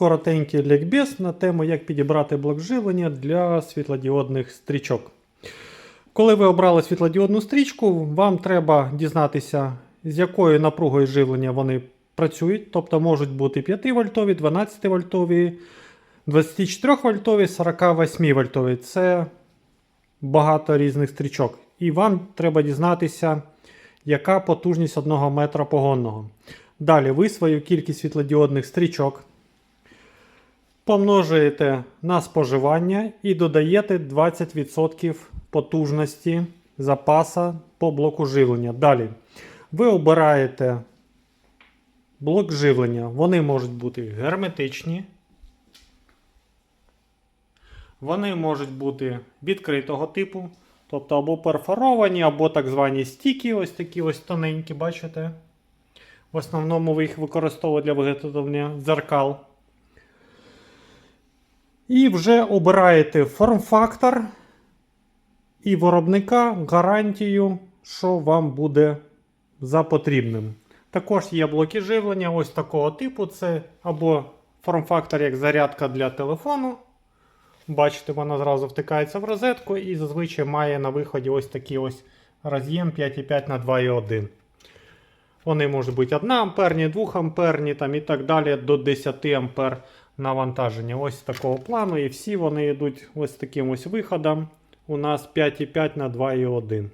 коротенький лікбез на тему, як підібрати блок живлення для світлодіодних стрічок. Коли ви обрали світлодіодну стрічку, вам треба дізнатися, з якою напругою живлення вони працюють. Тобто можуть бути 5 вольтові, 12 вольтові, 24 вольтові, 48 вольтові. Це багато різних стрічок. І вам треба дізнатися, яка потужність 1 метра погонного. Далі ви свою кількість світлодіодних стрічок помножуєте на споживання і додаєте 20% потужності запаса по блоку живлення. Далі ви обираєте блок живлення. Вони можуть бути герметичні. Вони можуть бути відкритого типу, тобто або перфоровані, або так звані стіки, ось такі ось тоненькі, бачите? В основному ви їх використовуєте для виготовлення дзеркал. І вже обираєте форм-фактор і виробника гарантію, що вам буде за потрібним. Також є блоки живлення ось такого типу. Це або форм-фактор як зарядка для телефону. Бачите, вона зразу втикається в розетку і зазвичай має на виході ось такий ось роз'єм 5,5 на 2,1. Вони можуть бути 1 амперні, 2 амперні там і так далі до 10 ампер навантаження. Ось такого плану. І всі вони йдуть ось таким ось виходом. У нас 5,5 на 2,1.